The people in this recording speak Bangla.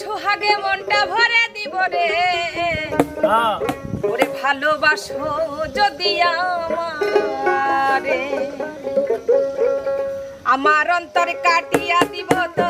সুহাগে মনটা ভরে দিব রে। হ্যাঁ। ওরে ভালোবাসো যদি আমার অন্তর কাটিয়া দিব তো।